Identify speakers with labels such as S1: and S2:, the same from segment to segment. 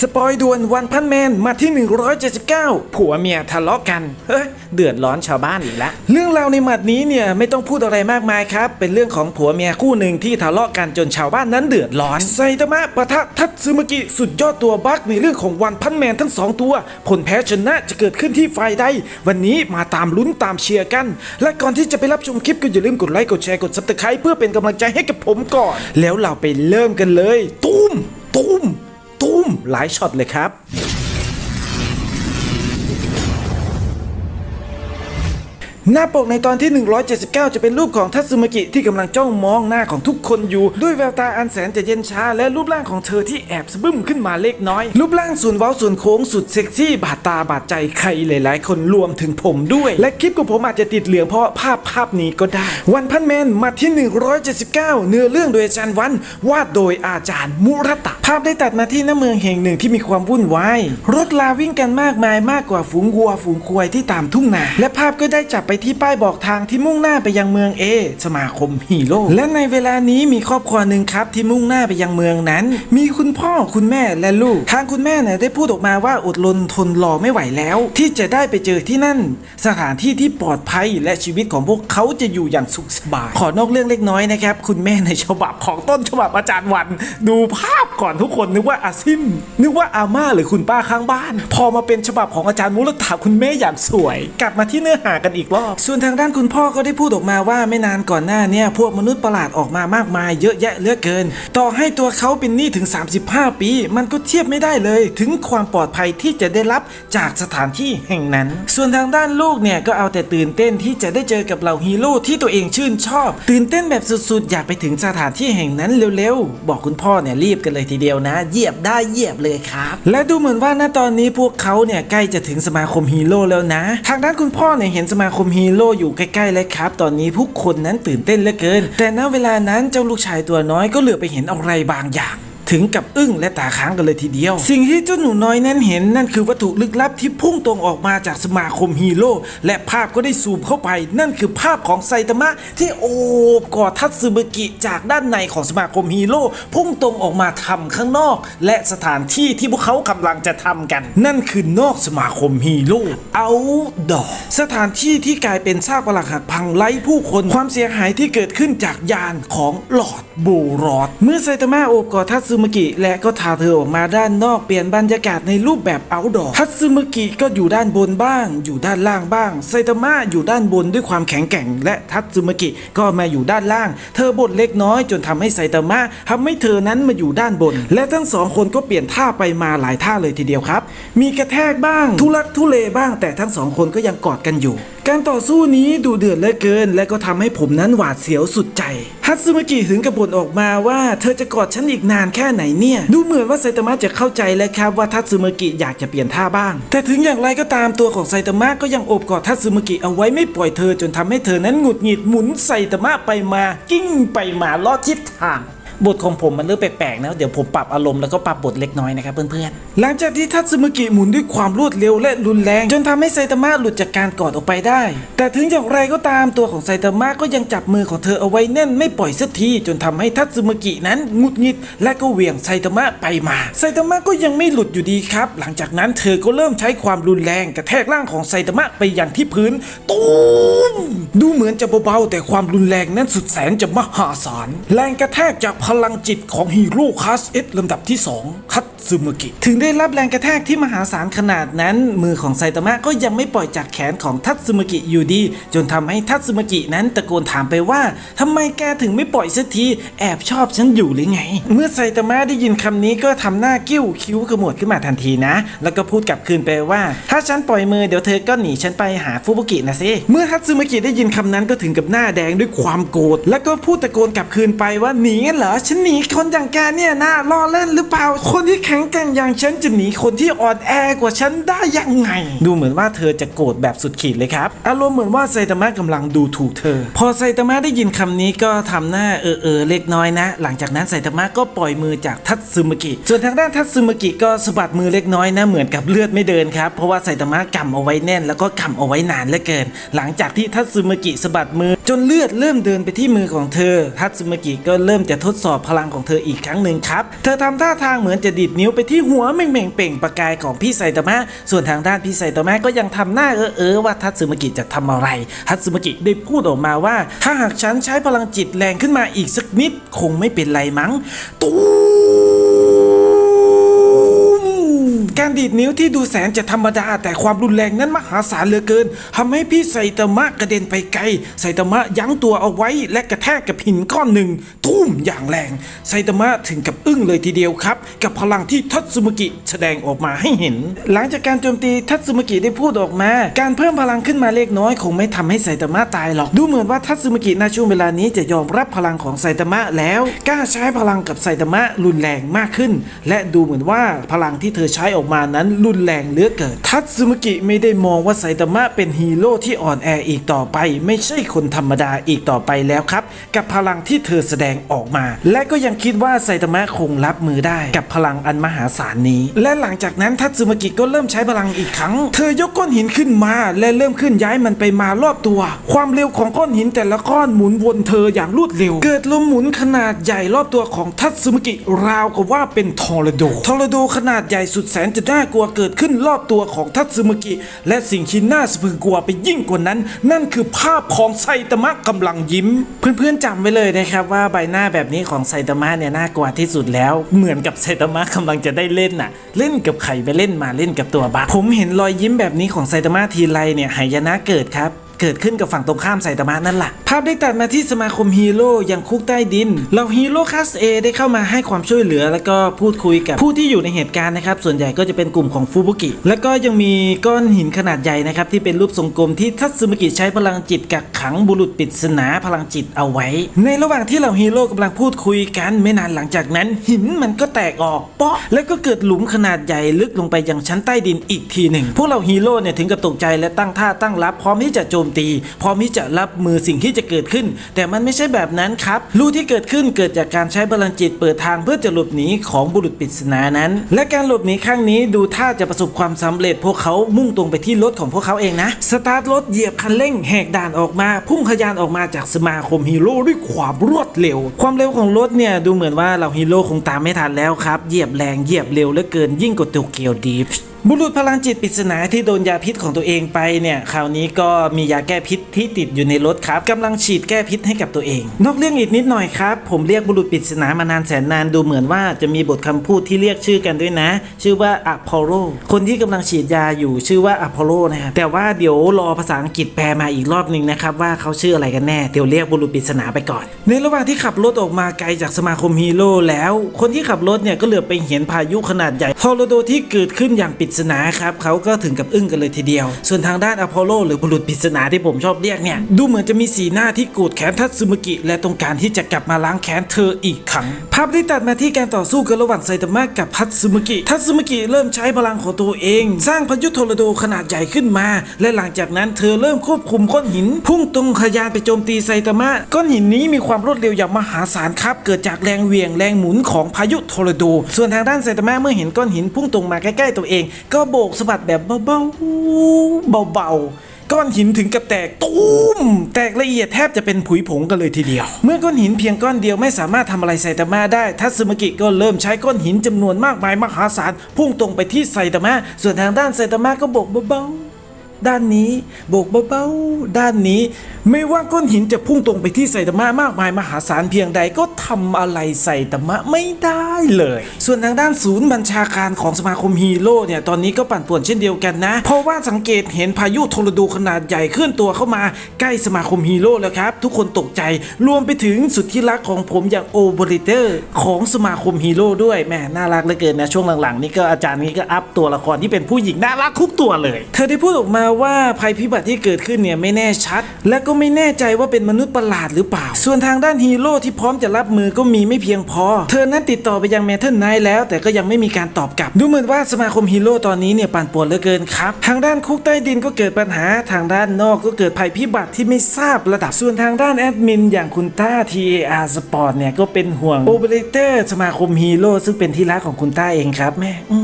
S1: สปอยด่วนวันพันแมนมาที่ 179 ผัวเมียทะเลาะกันเฮ้ยเดือดร้อนชาวบ้านอีกแล้วเรื่องราวในหมัดนี้เนี่ยไม่ต้องพูดอะไรมากมายครับ เป็นเรื่องของผัวเมียคู่หนึ่งที่ทะเลาะกันจนชาวบ้านนั้นเดือดร้อนไซตามะปะทะทัตซึมกิสุดยอดตัวบักในเรื่องของวันพันแมนทั้งสองตัว ผลแพ้ชนะจะเกิดขึ้นที่ฝ่ายใด วันนี้มาตามลุ้นตามเชียร์กัน และก่อนที่จะไปรับชมคลิปก็อย่าลืมกดไลค์กดแชร์กดซับสไครป์เพื่อเป็นกำลังใจให้กับผมก่อน แล้วเราไปเริ่มกันเลย ตุ้มตุ้มตุ้ม หลายช็อตเลยครับ หน้าปกในตอนที่ 179 จะเป็นรูปของทัตสึมากิที่กำลังจ้องมองหน้าของทุกคนอยู่ ด้วยแววตาอันแสนจะเย็นชา และรูปร่างของเธอที่แอบสะบึ้มขึ้นมาเล็กน้อย รูปร่างส่วนเว้าส่วนโค้งสุดเซ็กซี่บาดตาบาดใจใครหลาย ๆ คนรวมถึงผมด้วย และคลิปของผมอาจจะติดเหลืองเพราะภาพภาพนี้ก็ได้ วันพันแมนมาที่ 179 เนื้อเรื่องโดยอาจารย์วันวาดโดยอาจารย์มุรตะ ภาพได้ตัดมาที่หน้าเมืองแห่งหนึ่งที่มีความวุ่นวายรถลาวิ่งกันมากมายมากกว่าฝูงวัวฝูงควายที่ตามทุ่งนาและภาพก็ได้จับไปที่ป้ายบอกทางที่มุ่งหน้าไปยังเมืองเอสมาคมฮีโร่และในเวลานี้มีครอบครัวหนึ่งครับที่มุ่งหน้าไปยังเมืองนั้น มีคุณพ่อคุณแม่และลูก ทางคุณแม่เนี่ยได้พูดออกมาว่าอดรนทนรอไม่ไหวแล้ว ที่จะได้ไปเจอที่นั่น สถานที่ที่ปลอดภัยและชีวิตของพวกเขาจะอยู่อย่างสุขสบาย ขอนอกเรื่องเล็กน้อยนะครับ คุณแม่ในฉบับของต้นฉบับอาจารย์วัน ดูภาพก่อนทุกคนนึกว่าอาซิม นึกว่าอาม่าหรือคุณป้าข้างบ้าน พอมาเป็นฉบับของอาจารย์มุลตาคุณแม่อย่างสวย กลับมาที่เนื้อหากันอีกรอบส่วนทางด้านคุณพ่อก็ได้พูดออกมาว่าไม่นานก่อนหน้าเนี่ยพวกมนุษย์ประหลาดออกมามากมายเยอะแยะเหลือเกิน ต่อให้ตัวเขาเป็นหนี้ถึง 35 ปี มันก็เทียบไม่ได้เลย ถึงความปลอดภัยที่จะได้รับจากสถานที่แห่งนั้น ส่วนทางด้านลูกเนี่ยก็เอาแต่ตื่นเต้นที่จะได้เจอกับเหล่าฮีโร่ที่ตัวเองชื่นชอบ ตื่นเต้นแบบสุดๆ อยากไปถึงสถานที่แห่งนั้นเร็วๆ บอกคุณพ่อเนี่ยรีบกันเลยทีเดียวนะ เหยียบได้เหยียบเลยครับ และดูเหมือนว่าณตอนนี้พวกเขาเนี่ยใกล้จะถึงสมาคมฮีโร่แล้วนะ ทางด้านคุณพ่อเนี่ยเห็นสมาคมฮีโร่อยู่ใกล้ๆแล้วครับ ตอนนี้ผู้คนนั้นตื่นเต้นเหลือเกิน แต่ณเวลานั้นเจ้าลูกชายตัวน้อยก็เหลือไปเห็นอะไรบางอย่าง ถึงกับอึ้งและตาค้างกันเลยทีเดียว สิ่งที่เจ้าหนูน้อยนั้นเห็นนั่นคือวัตถุลึกลับที่พุ่งตรงออกมาจากสมาคมฮีโร่และภาพก็ได้ซูมเข้าไป นั่นคือภาพของไซตามะที่โอบกอดทัตสึเบกิจากด้านในของสมาคมฮีโร่พุ่งตรงออกมาทำข้างนอก และสถานที่ที่พวกเขากำลังจะทำกัน นั่นคือนอกสมาคมฮีโร่เอาดอสถานที่ที่กลายเป็นซากปรักหักพังไร้ผู้คนความเสียหายที่เกิดขึ้นจากยานของหลอดโบรอดเมื่อไซตามะโอบกอดทัตสึมกิและก็พาเธอออกมาด้านนอกเปลี่ยนบรรยากาศในรูปแบบเอาดอทัตสึมกิก็อยู่ด้านบนบ้าง อยู่ด้านล่างบ้างไซตามะอยู่ด้านบนด้วยความแข็งแกร่ง และทัตสึมกิก็มาอยู่ด้านล่าง เธอบ่นเล็กน้อยจนทำให้ไซตามะทำให้เธอนั้นมาอยู่ด้านบน และทั้งสองคนก็เปลี่ยนท่าไปมาหลายท่าเลยทีเดียวครับ มีกระแทกบ้าง ทุลักทุเลบ้าง แต่ทั้งสองคนก็ยังกอดกันอยู่การต่อสู้นี้ดูเดือดเหลือเกิน และก็ทำให้ผมนั้นหวาดเสียวสุดใจ ฮัตสึมากิถึงกับบ่นออกมาว่าเธอจะกอดฉันอีกนานแค่ไหนเนี่ย ดูเหมือนว่าไซตามะจะเข้าใจแล้วครับว่าทัตสึมากิอยากจะเปลี่ยนท่าบ้าง แต่ถึงอย่างไรก็ตามตัวของไซตามะก็ยังโอบกอดทัตสึมากิเอาไว้ไม่ปล่อยเธอจนทำให้เธอนั้นหงุดหงิดหมุนไซตามะไปมา กิ้งไปมาลอดทิศทาง บทของผมมันเริ่มแปลกๆนะเดี๋ยวผมปรับอารมณ์แล้วก็ปรับบทเล็กน้อยนะครับเพื่อนๆ หลังจากที่ทัตสึมากิหมุนด้วยความรวดเร็วและรุนแรง จนทำให้ไซตามะหลุดจากการกอดออกไปได้ แต่ถึงอย่างไรก็ตามตัวของไซตามะก็ยังจับมือของเธอเอาไว้แน่นไม่ปล่อยสักทีจนทำให้ทัตสึมากินั้นงุดหงิด และก็เหวี่ยงไซตามะไปมาไซตามะก็ยังไม่หลุดอยู่ดีครับ หลังจากนั้นเธอก็เริ่มใช้ความรุนแรงกระแทกร่างของไซตามะไปอย่างที่พื้นตูมดูเหมือนจะเบาๆแต่ความรุนแรงนั้นสุดแสนจะมหาศาลแรงกระแทกจากพลังจิตของฮีโร่คลาสเอสลำดับที่ 2 คัด ซึมกิ ถึงได้รับแรงกระแทกที่มหาศาลขนาดนั้น มือของไซตามะก็ยังไม่ปล่อยจากแขนของทัตสึมกิอยู่ดี จนทำให้ทัตสึมกินั้นตะโกนถามไปว่าทำไมแกถึงไม่ปล่อยสักที แอบชอบฉันอยู่หรือไง เมื่อไซตามะได้ยินคำนี้ก็ทำหน้ากิ้วคิ้วขมวดขึ้นมาทันทีนะ แล้วก็พูดกลับคืนไปว่า ถ้าฉันปล่อยมือเดี๋ยวเธอก็หนีฉันไปหาฟุบุกินะสิเมื่อทัตสึมกิได้ยินคำนั้นก็ถึงกับหน้าแดงด้วยความโกรธแล้วก็พูดตะโกนกลับคืนไปว่าหนีงั้นเหรอฉันหนีคนอย่างแกเนี่ยนะล้อเล่นหรือเปล่าคนที่ข็งแกร่งอย่างฉันจะหนีคนที่อ่อนแอกว่าฉันได้ยังไง ดูเหมือนว่าเธอจะโกรธแบบสุดขีดเลยครับ อารมณ์เหมือนว่าไซตามะกำลังดูถูกเธอ พอไซตามะได้ยินคำนี้ก็ทำหน้าเออเออเล็กน้อยนะ หลังจากนั้นไซตามะก็ปล่อยมือจากทัตซึมกิ ส่วนทางด้านทัตซึมกิก็สะบัดมือเล็กน้อยนะเหมือนกับเลือดไม่เดินครับเพราะว่าไซตามะกำเอาไว้แน่นแล้วก็กำเอาไว้นานเหลือเกิน หลังจากที่ทัตซึมกิสะบัดมือ จนเลือดเริ่มเดินไปที่มือของเธอ ทัตซึมกิก็เริ่มจะทดสอบพลังของเธออีกครั้งหนึ่งครับ เธอทำท่าทางเหมือนจะดีดนิ้วไปที่หัวเม่งเป่งเป่งประกายของพี่ไซตามะ ส่วนทางด้านพี่ไซตามะก็ยังทำหน้าเออเออว่าทัตสึมากิจะทำอะไร ทัตสึมากิได้พูดออกมาว่า ถ้าหากฉันใช้พลังจิตแรงขึ้นมาอีกสักนิด คงไม่เป็นไรมั้ง ตู การดีดนิ้วที่ดูแสนจะธรรมดา แต่ความรุนแรงนั้นมหาศาลเหลือเกินทำให้พี่ไซตามะกระเด็นไปไกลไซตามะยั้งตัวเอาไว้และกระแทกกับหินก้อนหนึ่ง ทุ่มอย่างแรงไซตามะถึงกับอึ้งเลยทีเดียวครับ กับพลังที่ทัตสึมากิแสดงออกมาให้เห็น หลังจากการโจมตีทัตสึมากิได้พูดออกมา การเพิ่มพลังขึ้นมาเล็กน้อยคงไม่ทำให้ไซตามะตายหรอกดูเหมือนว่าทัตสึมากิในช่วงเวลานี้จะยอมรับพลังของไซตามะแล้วกล้าใช้พลังกับไซตามะรุนแรงมากขึ้น และดูเหมือนว่าพลังที่เธอใช้ออกมานั้นรุนแรงเหลือเกินทัตสึมากิไม่ได้มองว่าไซตามะเป็นฮีโร่ที่อ่อนแออีกต่อไป ไม่ใช่คนธรรมดาอีกต่อไปแล้วครับ กับพลังที่เธอแสดงออกมา และก็ยังคิดว่าไซตามะคงรับมือได้ กับพลังอันมหาศาลนี้ และหลังจากนั้นทัตสึมากิก็เริ่มใช้พลังอีกครั้ง เธอยกก้อนหินขึ้นมา และเริ่มขึ้นย้ายมันไปมารอบตัว ความเร็วของก้อนหินแต่ละก้อนหมุนวนเธออย่างรวดเร็ว เกิดลมหมุนขนาดใหญ่รอบตัวของทัตสึมากิราวกับว่าเป็นทอร์นาโดทอร์นาโดขนาดใหญ่สุดแสนจะน่ากลัวเกิดขึ้นรอบตัวของทัตสึมกิ และสิ่งที่น่าสะพรึงกลัวไปยิ่งกว่านั้น นั่นคือภาพของไซตามะกำลังยิ้ม เพื่อนๆจำไว้เลยนะครับว่าใบหน้าแบบนี้ของไซตามะเนี่ยน่ากลัวที่สุดแล้ว เหมือนกับไซตามะกำลังจะได้เล่นน่ะ เล่นกับใครไปเล่นมาเล่นกับตัวบักผมเห็นรอยยิ้มแบบนี้ของไซตามะทีไรเนี่ยหายนะเกิดครับ เกิดขึ้นกับฝั่งตรงข้ามไซตามะนั่นแหละภาพได้ตัดมาที่สมาคมฮีโร่ยังคุกใต้ดินเหล่าฮีโร่คลาสเอได้เข้ามาให้ความช่วยเหลือ แล้วก็พูดคุยกับผู้ที่อยู่ในเหตุการณ์นะครับส่วนใหญ่ก็จะเป็นกลุ่มของฟูบุกิ แล้วก็ยังมีก้อนหินขนาดใหญ่นะครับที่เป็นรูปทรงกลมที่ทัตสึมากิใช้พลังจิตกักขังบุรุษปริศนาพลังจิตเอาไว้ ในระหว่างที่เหล่าฮีโร่กำลังพูดคุยกันไม่นานหลังจากนั้น หินมันก็แตกออกเปาะแล้วก็เกิดหลุมขนาดใหญ่ลึกลงไปยังชั้นใต้ดินอีกทีหนึ่งพวกเราฮีโร่เนี่ยถึงกับตกใจและตั้งท่าตั้งรับพร้อมที่จะโจมตี พร้อมที่จะรับมือสิ่งที่จะเกิดขึ้น แต่มันไม่ใช่แบบนั้นครับรูที่เกิดขึ้นเกิดจากการใช้พลังจิตเปิดทางเพื่อจะหลบหนีของบุรุษปริศนานั้น และการหลบหนีครั้งนี้ดูท่าจะประสบความสำเร็จ พวกเขามุ่งตรงไปที่รถของพวกเขาเองนะ สตาร์ทรถเหยียบคันเร่งแหกด่านออกมา พุ่งขยานออกมาจากสมาคมฮีโร่ด้วยความรวดเร็ว ความเร็วของรถเนี่ยดูเหมือนว่าเราฮีโร่คงตามไม่ทันแล้วครับ เหยียบแรงเหยียบเร็วเหลือเกินยิ่งกว่าโตเกียวดีฟ บุรุษพลังจิตปริศนาที่โดนยาพิษของตัวเองไปเนี่ยคราวนี้ก็มียาแก้พิษที่ติดอยู่ในรถครับกำลังฉีดแก้พิษให้กับตัวเอง นอกเรื่องอีกนิดหน่อยครับ ผมเรียกบุรุษปริศนามานานแสนนานดูเหมือนว่าจะมีบทคำพูดที่เรียกชื่อกันด้วยนะ ชื่อว่าอพอลโลคนที่กำลังฉีดยาอยู่ชื่อว่าอพอลโลนะครับแต่ว่าเดี๋ยวรอภาษาอังกฤษแปลมาอีกรอบหนึ่งนะครับว่าเขาชื่ออะไรกันแน่เดี๋ยวเรียกบุรุษปริศนาไปก่อน ในระหว่างที่ขับรถออกมาไกลจากสมาคมฮีโร่แล้ว คนที่ขับรถเนี่ยก็เหลือไปเห็นพายุขนาดใหญ่ทอร์โดที่เกิดขึ้นอย่างปริศนาครับเขาก็ถึงกับอึ้งกันเลยทีเดียว ส่วนทางด้านอพอลโลหรือบุรุษปริศนาที่ผมชอบเรียกเนี่ย ดูเหมือนจะมีสีหน้าที่โกรธแค้นทัตสึมากิ และต้องการที่จะกลับมาล้างแค้นเธออีกครั้ง ภาพได้ตัดมาที่การต่อสู้กันระหว่างไซตามะกับทัตสึมากิ ทัตสึมากิเริ่มใช้พลังของตัวเอง สร้างพายุทอร์นาโดขนาดใหญ่ขึ้นมา และหลังจากนั้นเธอเริ่มควบคุมก้อนหิน พุ่งตรงขยานไปโจมตีไซตามะก้อนหินนี้มีความรวดเร็วอย่างมหาศาลครับ เกิดจากแรงเหวี่ยงแรงหมุนของพายุทอร์นาโด ส่วนทางด้านไซตามะเมื่อเห็นก้อนหินพุ่งตรงมาใกล้ๆตัวเองก็โบกสะบัดแบบเบาๆเบาๆ ก้อนหินถึงกับแตกตุ้ม แตกละเอียดแทบจะเป็นผุยผงกันเลยทีเดียว เมื่อก้อนหินเพียงก้อนเดียวไม่สามารถทำอะไรไซตามะได้ ทัตสึมากิก็เริ่มใช้ก้อนหินจำนวนมากมายมหาศาลพุ่งตรงไปที่ไซตามะส่วนทางด้านไซตามะก็โบกเบาๆ ด้านนี้ โบกเบาๆ ด้านนี้ ไม่ว่าก้อนหินจะพุ่งตรงไปที่ไซตามะมากมายมหาศาลเพียงใดก็ทำอะไรไซตามะไม่ได้เลย ส่วนทางด้านศูนย์บัญชาการของสมาคมฮีโร่เนี่ยตอนนี้ก็ปั่นป่วนเช่นเดียวกันนะ เพราะว่าสังเกตเห็นพายุทอร์นาโดขนาดใหญ่เคลื่อนตัวเข้ามาใกล้สมาคมฮีโร่แล้วครับ ทุกคนตกใจรวมไปถึงสุดที่รักของผมอย่างโอเบริเตอร์ของสมาคมฮีโร่ด้วยแหม่น่ารักเหลือเกินนะช่วงหลังๆ นี่ก็อาจารย์นี้ก็อัพตัวละครที่เป็นผู้หญิงน่ารักทุกตัวเลย เธอได้พูดออกมาว่าภัยพิบัติที่เกิดขึ้นเนี่ยไม่แน่ชัด และก็ไม่แน่ใจว่าเป็นมนุษย์ประหลาดหรือเปล่า ส่วนทางด้านฮีโร่ที่พร้อมจะรับมือก็มีไม่เพียงพอ เธอนั้นติดต่อไปยังเมทัลไนท์แล้ว แต่ก็ยังไม่มีการตอบกลับ ดูเหมือนว่าสมาคมฮีโร่ตอนนี้เนี่ยปั่นป่วนเหลือเกินครับ ทางด้านคุกใต้ดินก็เกิดปัญหา ทางด้านนอกก็เกิดภัยพิบัติที่ไม่ทราบระดับ ส่วนทางด้านแอดมินอย่างคุณต้า TAR Sport เนี่ยก็เป็นห่วงโอเปอเรเตอร์สมาคมฮีโร่ซึ่งเป็นที่รักของคุณต้าเองครับแม่อื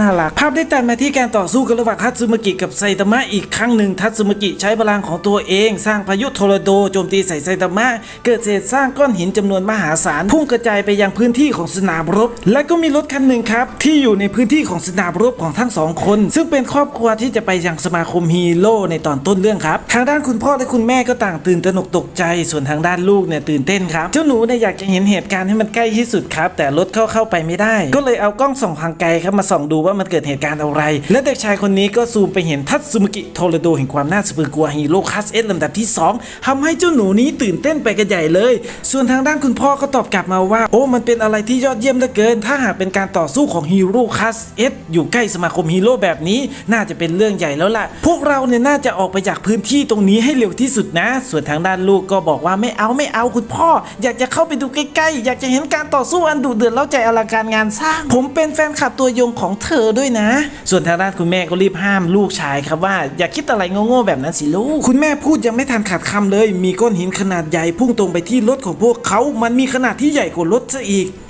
S1: น่ารัก ภาพได้ตัดมาที่การต่อสู้กันระหว่างทัตสึมากิกับไซตามะอีกครั้งหนึ่งทัตสึมากิใช้พลังของตัวเอง สร้างพายุทอร์นาโดโจมตีใส่ไซตามะเกิดเศษสร้างก้อนหินจำนวนมหาศาลพุ่งกระจายไปยังพื้นที่ของสนามรบ และก็มีรถคันหนึ่งครับ ที่อยู่ในพื้นที่ของสนามรบของทั้งสองคน ซึ่งเป็นครอบครัวที่จะไปยังสมาคมฮีโร่ในตอนต้นเรื่องครับทางด้านคุณพ่อและคุณแม่ก็ต่างตื่นตระหนกตกใจ ส่วนทางด้านลูกเนี่ยตื่นเต้นครับเจ้าหนูเนี่ยอยากจะเห็นเหตุการณ์ให้มันใกล้ที่สุดครับ แต่รถเข้าเข้าไปไม่ได้ ก็เลยเอากล้องส่องทางไกลครับมาส่องดูว่ามันเกิดเหตุการณ์อะไร และเด็กชายคนนี้ก็ซูมไปเห็นทัตสึมิกิโทรโดแห่งความน่าสะพรึงกลัวฮีโร่คัสเอสลำดับที่ 2ทำให้เจ้าหนูนี้ตื่นเต้นไปกันใหญ่เลย ส่วนทางด้านคุณพ่อก็ตอบกลับมาว่า โอ้มันเป็นอะไรที่ยอดเยี่ยมเหลือเกิน ถ้าหากเป็นการต่อสู้ของฮีโร่คัสเอสอยู่ใกล้สมาคมฮีโร่แบบนี้น่าจะเป็นเรื่องใหญ่แล้วล่ะ พวกเราเนี่ยน่าจะออกไปจากพื้นที่ตรงนี้ให้เร็วที่สุดนะ ส่วนทางด้านลูกก็บอกว่าไม่เอาไม่เอาคุณพ่อ อยากจะเข้าไปดูใกล้ๆ อยากจะเห็นการต่อสู้อันดุเดือดเล้าใจอลังการงานสร้าง ผมเป็นแฟนคลับตัวยงของเธอด้วยนะ ส่วนทางด้านคุณแม่ก็รีบห้ามลูกชายครับว่าอย่าคิดอะไรโง่ๆแบบนั้นสิลูก คุณแม่พูดยังไม่ทันขาดคำเลย มีก้อนหินขนาดใหญ่พุ่งตรงไปที่รถของพวกเขา มันมีขนาดที่ใหญ่กว่ารถซะอีกตูม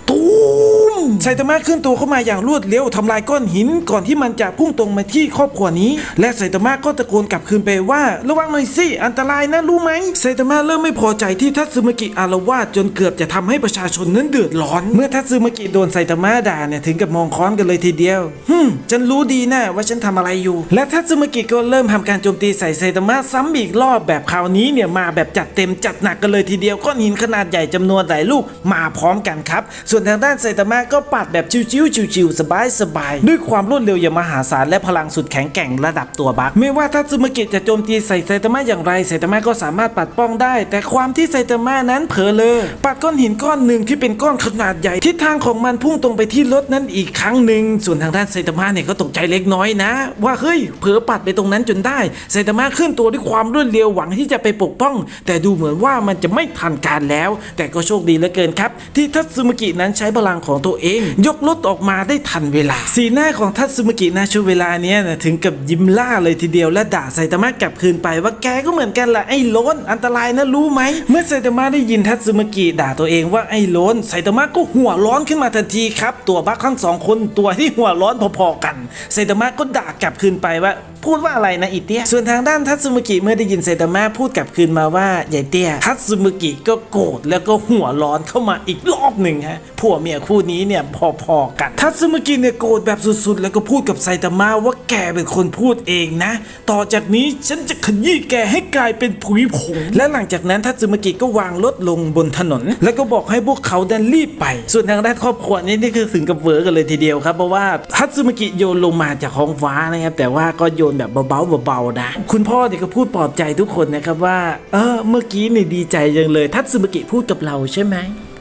S1: ไซตามะขึ้นตัวเข้ามาอย่างรวดเร็วทำลายก้อนหิน ก่อนที่มันจะพุ่งตรงมาที่ครอบครัวนี้ และไซตามะก็ตะโกนกลับคืนไปว่า ระวังหน่อยสิอันตรายนะรู้ไหมไซตามะเริ่มไม่พอใจที่ทัตสึมากิอารวาสจนเกือบจะทำให้ประชาชนนั้นเดือดร้อน เมื่อทัตสึมากิโดนไซตามะด่าเนี่ยถึงกับมองค้อนกันเลยทีเดียวฮึมฉันรู้ดีนะว่าฉันทำอะไรอยู่ และทัตสึมากิก็เริ่มทำการโจมตีใส่ไซตามะซ้ำอีกรอบแบบคราวนี้เนี่ยมาแบบจัดเต็มจัดหนักกันเลยทีเดียวก้อนหินขนาดใหญ่จำนวนหลายลูกมาพร้อมกันครับ ส่วนทางด้านไซตามะก็ปัดแบบชิวๆชิวๆสบายๆด้วยความรวดเร็วอย่างมหาศาลและพลังสุดแข็งแกร่งระดับตัวบักไม่ว่าทัตสึมากิจะโจมตีใส่ไซตามะอย่างไรไซตามะก็สามารถปัดป้องได้ แต่ความที่ไซตามะนั้นเผลอเลยปัดก้อนหินก้อนหนึ่งที่เป็นก้อนขนาดใหญ่ทิศทางของมันพุ่งตรงไปที่รถนั้นอีกครั้งหนึ่งส่วนทางด้านไซตามะเนี่ยก็ตกใจเล็กน้อยนะ ว่าเฮ้ยเผลอปัดไปตรงนั้นจนได้ไซตามะขึ้นตัวด้วยความรวดเร็วหวังที่จะไปปกป้อง แต่ดูเหมือนว่ามันจะไม่ทันการแล้ว แต่ก็โชคดีเหลือเกินครับ ที่ทัตสึมากินั้นใช้พลังของตัวเอง ยกรถออกมาได้ทันเวลา สีหน้าของทัตสึมากินะช่วงเวลาเนี้ยนะถึงกับยิ้มล่าเลยทีเดียวและด่าไซตามะกลับคืนไปว่าแกก็เหมือนกันแหละไอ้โล้นอันตรายนะรู้ไหม เมื่อไซตามะได้ยินทัตสึมากิด่าตัวเองว่าไอ้โล้นไซตามะก็หัวร้อนขึ้นมาทันทีครับ ตัวบักทั้งสองคนตัวที่หัวร้อนพอๆกันไซตามะก็ด่ากลับคืนไปว่าพูดว่าอะไรนะอีเตี้ย ส่วนทางด้านทัตสึมุกิเมื่อได้ยินไซตามะพูดกลับคืนมาว่าใหญ่เตี้ย ทัตสึมุกิก็โกรธแล้วก็หัวร้อนเข้ามาอีกรอบหนึ่งฮะผัวเมียคู่นี้เนี่ยพอๆกัน ทัตสึมุกิเนี่ยโกรธแบบสุดๆ แล้วก็พูดกับไซตามะว่าแกเป็นคนพูดเองนะ ต่อจากนี้ฉันจะขยี้แกให้กลายเป็นผุยผง และหลังจากนั้นทัตสึมุกิก็วางรถลงบนถนน แล้วก็บอกให้พวกเขาดินรีบไป ส่วนทางด้านครอบครัวนี่นี่คือถึงกับเวอร์กันเลยทีเดียวครับเพราะว่าทัตสึมุกิโยนลงมาจากท้องฟ้านะครับแต่ว่าก็โยนแบบเบาๆเบาๆนะ คุณพ่อเนี่ยก็พูดปลอบใจทุกคนนะครับว่า เออเมื่อกี้เนี่ยดีใจจังเลย ทัตสึมุกิพูดกับเราใช่ไหม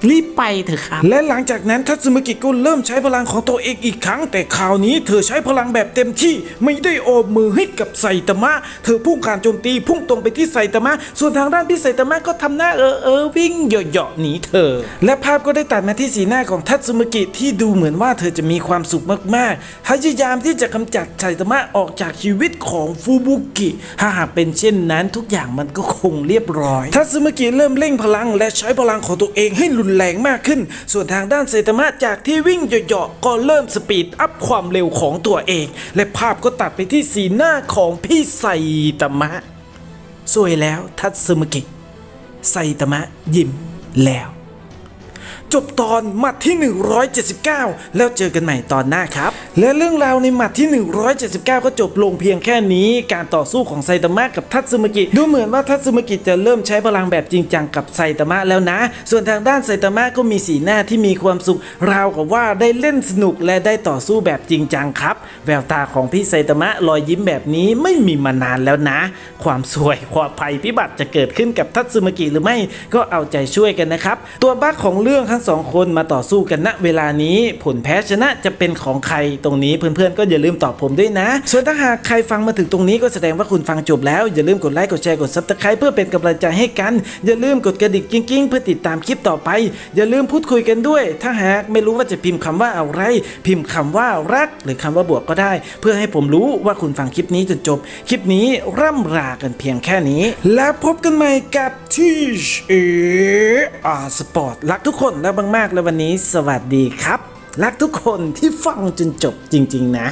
S1: รีบไปเถอะครับ และหลังจากนั้นทัตสึมุกิก็เริ่มใช้พลังของตัวเองอีกครั้ง แต่คราวนี้เธอใช้พลังแบบเต็มที่ไม่ได้โอบมือให้กับไซตามะ เธอพุ่งการโจมตีพุ่งตรงไปที่ไซตามะ ส่วนทางด้านพี่ไซตามะก็ทำหน้าเออเออวิ่งเหยาะๆหนีเธอ และภาพก็ได้ตัดมาที่สีหน้าของทัตสึมุกิที่ดูเหมือนว่าเธอจะมีความสุขมากๆพยายามที่จะกำจัดไซตามะออกจากชีวิตของฟูบุกิถ้าหากเป็นเช่นนั้นทุกอย่างมันก็คงเรียบร้อยทัตสึมุกิเริ่มเร่งพลังและใช้พลังของตัวเองให้รุนแรงมากขึ้น ส่วนทางด้านไซตามะจากที่วิ่งเหยาะๆก็เริ่มสปีดอัพความเร็วของตัวเอง และภาพก็ตัดไปที่สีหน้าของพี่ไซตามะสวยแล้วทัตสึมกิไซตามะยิ้มแล้ว จบตอนหมัดที่ 179 แล้วเจอกันใหม่ตอนหน้าครับ และเรื่องราวในหมัดที่ 179 ก็จบลงเพียงแค่นี้การต่อสู้ของไซตามะกับทัตสึมากิดูเหมือนว่าทัตสึมากิจะเริ่มใช้พลังแบบจริงจังกับไซตามะแล้วนะ ส่วนทางด้านไซตามะก็มีสีหน้าที่มีความสุข ราวกับว่าได้เล่นสนุกและได้ต่อสู้แบบจริงจังครับ แววตาของพี่ไซตามะรอยยิ้มแบบนี้ไม่มีมานานแล้วนะ ความสวยความภัยพิบัติจะเกิดขึ้นกับทัตสึมากิหรือไม่ก็เอาใจช่วยกันนะครับตัวบั๊กของเรื่องทั้งสองคนมาต่อสู้กันณเวลานี้ ผลแพ้ชนะจะเป็นของใครตรงนี้เพื่อนๆก็อย่าลืมตอบผมด้วยนะ ส่วนถ้าหากใครฟังมาถึงตรงนี้ก็แสดงว่าคุณฟังจบแล้ว อย่าลืมกดไลค์กดแชร์กดซับสไครป์เพื่อเป็นกำลังใจให้กัน อย่าลืมกดกระดิ่งกิ้งๆ เพื่อติดตามคลิปต่อไป อย่าลืมพูดคุยกันด้วย ถ้าหากไม่รู้ว่าจะพิมพ์คำว่าอะไร พิมพ์คำว่ารัก หรือคำว่าบวกก็ได้ เพื่อให้ผมรู้ว่าคุณฟังคลิปนี้จนจบ คลิปนี้ร่ำลากันเพียงแค่นี้ แล้วพบกันใหม่กับที่เออาสปอร์ตรักทุกคนและมากๆและวันนี้ สวัสดีครับ รักทุกคนที่ฟังจนจบจริง ๆ นะ